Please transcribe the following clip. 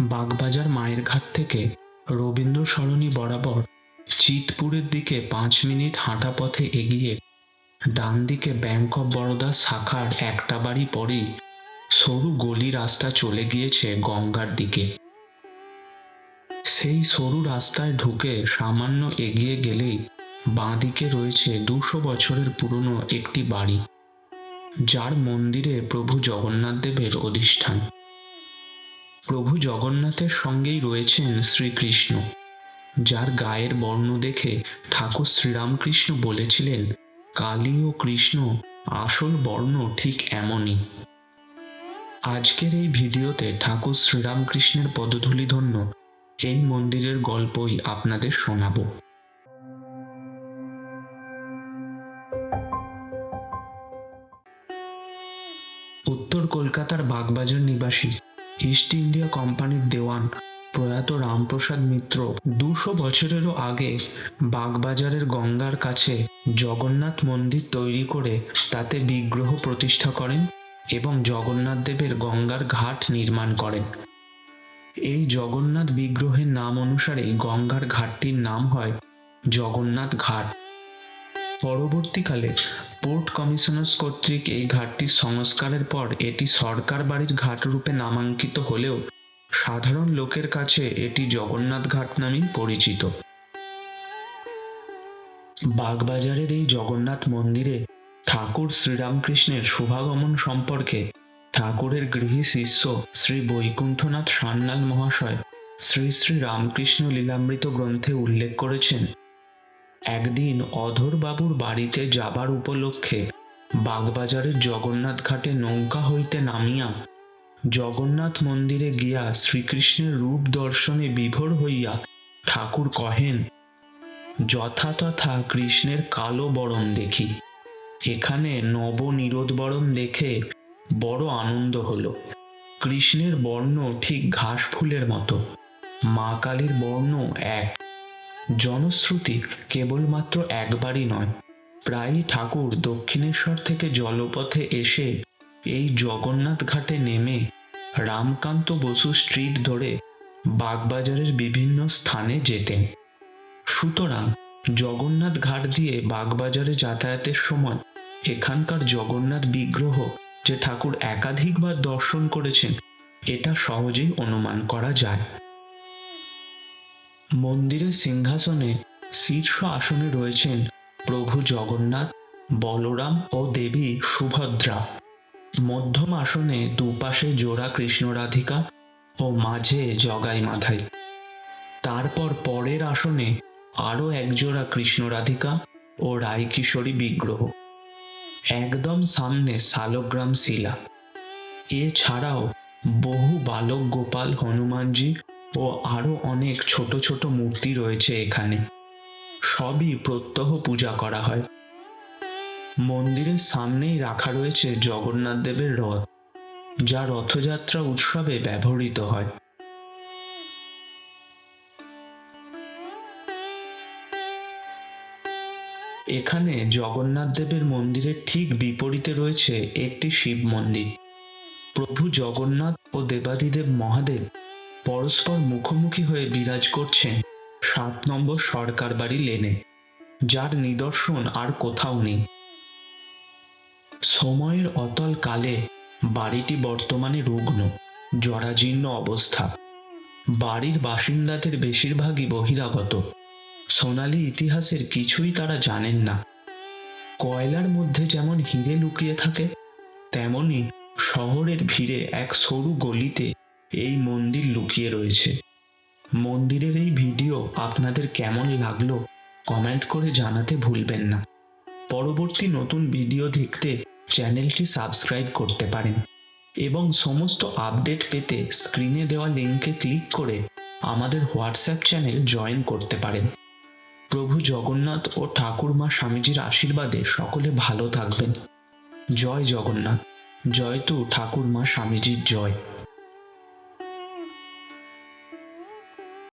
বাগবাজার মায়ের ঘাট থেকে রবীন্দ্র সরণি বরাবর চিতপুরের দিকে পাঁচ মিনিট হাঁটা পথে এগিয়ে ডান দিকে ব্যাংক অফ বরোদা শাখার একটা বাড়ি পরেই সরু গলি রাস্তা চলে গিয়েছে গঙ্গার দিকে। সেই সরু রাস্তায় ঢুকে সামান্য এগিয়ে গেলেই বাঁদিকে রয়েছে দুশো বছরের পুরনো একটি বাড়ি, যার মন্দিরে প্রভু জগন্নাথ দেবের অধিষ্ঠান। প্রভু জগন্নাথের সঙ্গেই রয়েছেন শ্রীকৃষ্ণ, যার গায়ের বর্ণ দেখে ঠাকুর শ্রীরামকৃষ্ণ বলেছিলেন, কালী ও কৃষ্ণ, আসল বর্ণ ঠিক এমনই। আজকের এই ভিডিওতে ঠাকুর শ্রীরামকৃষ্ণের পদধূলি ধন্য এই মন্দিরের গল্পই আপনাদের শোনাবো। উত্তর কলকাতার বাগবাজার নিবাসী ইস্ট ইন্ডিয়া কোম্পানির দেওয়ান প্রয়াত রামপ্রসাদ মিত্র, দুশো বছরেরও আগে বাগবাজারের গঙ্গার কাছে জগন্নাথ মন্দির তৈরি করে তাতে বিগ্রহ প্রতিষ্ঠা করেন এবং জগন্নাথ দেবের গঙ্গার ঘাট নির্মাণ করেন। এই জগন্নাথ বিগ্রহের নাম অনুসারে গঙ্গার ঘাটটির নাম হয় জগন্নাথ ঘাট। পরবর্তীকালে পোর্ট কমিশনার্স কর্তৃক এই ঘাটটির সংস্কারের পর এটি সরকার বাড়ির ঘাট রূপে নামাঙ্কিত হলেও সাধারণ লোকের কাছে এটি জগন্নাথ ঘাট নামেই পরিচিত। বাগবাজারের এই জগন্নাথ মন্দিরে ঠাকুর শ্রীরামকৃষ্ণের শুভাগমন সম্পর্কে ঠাকুরের গৃহী শিষ্য শ্রী বৈকুণ্ঠনাথ সান্যাল মহাশয় শ্রী শ্রী রামকৃষ্ণ লীলামৃত গ্রন্থে উল্লেখ করেছেন। একদিন অধর বাবুর বাড়িতে যাবার উপলক্ষে বাগবাজারের জগন্নাথ ঘাটে নৌকা হইতে নামিয়া জগন্নাথ মন্দিরে গিয়া শ্রীকৃষ্ণের রূপ দর্শনে বিভোর হইয়া ঠাকুর কহেন, যথাতথা কৃষ্ণের কালো বরণ দেখি। এখানে নব নিরোধবরণ দেখে বড় আনন্দ হলো। কৃষ্ণের বর্ণ ঠিক ঘাস ফুলের মতো। মা কালীর বর্ণ এক। জনশ্রুতি কেবলমাত্র একবারই নয়। প্রায়ই ঠাকুর দক্ষিণেশ্বর থেকে জলপথে এসে এই জগন্নাথ ঘাটে নেমে রামকান্ত বসু স্ট্রিট ধরে বাগবাজারের বিভিন্ন স্থানে যেতেন। সুতরাং জগন্নাথ ঘাট দিয়ে বাগবাজারে যাতায়াতের সময় এখানকার জগন্নাথ বিগ্রহ যে ঠাকুর একাধিকবার দর্শন করেছেন, এটা সহজেই অনুমান করা যায়। মন্দিরের সিংহাসনে শীর্ষ আসনে রয়েছেন প্রভু জগন্নাথ, বলরাম ও দেবী সুভদ্রা। মধ্যম আসনে দুপাশে জোড়া কৃষ্ণ রাধিকা ও মাঝে জগাই মাধাই তারপর পরের আসনে আরও একজোড়া কৃষ্ণ রাধিকা ও রায় কিশোরী বিগ্রহ। একদম সামনে শালগ্রাম শিলা। এছাড়াও বহু বালক গোপাল হনুমানজি ও আরও অনেক ছোট ছোট মূর্তি রয়েছে এখানে। সবই প্রত্যহ পূজা করা হয়। মন্দিরের সামনেই রাখা রয়েছে জগন্নাথ দেবের রথ, যা রথযাত্রা উৎসবে ব্যবহৃত হয়। এখানে জগন্নাথ দেবের মন্দিরের ঠিক বিপরীতে রয়েছে একটি শিব মন্দির। প্রভু জগন্নাথ ও দেবাদিদেব মহাদেব পরস্পর মুখোমুখি হয়ে বিরাজ করছেন সাত নম্বর সরকার বাড়ি লেনে, যার নিদর্শন আর কোথাও নেই। সময়ের অতল কালে বাড়িটি বর্তমানে রুগ্ন, জরাজীর্ণ অবস্থা। বাড়ির বাসিন্দাদের বেশিরভাগই বহিরাগত। সোনালি ইতিহাসের কিছুই তারা জানেন না। কয়লার মধ্যে যেমন হিরে লুকিয়ে থাকে, তেমনি শহরের ভিড়ে এক সরু গলিতে এই মন্দির লুকিয়ে রয়েছে। মন্দিরের এই ভিডিও আপনাদের কেমন লাগল কমেন্ট করে জানাতে ভুলবেন না। পরবর্তী নতুন ভিডিও দেখতে চ্যানেলটি সাবস্ক্রাইব করতে পারেন এবং সমস্ত আপডেট পেতে স্ক্রিনে দেওয়া লিঙ্কে ক্লিক করে আমাদের হোয়াটসঅ্যাপ চ্যানেল জয়েন করতে পারেন। প্রভু জগন্নাথ ও ঠাকুরমা স্বামীজির আশীর্বাদে সকলে ভালো থাকবেন। জয় জগন্নাথ। জয় তু ঠাকুরমা স্বামীজির জয়।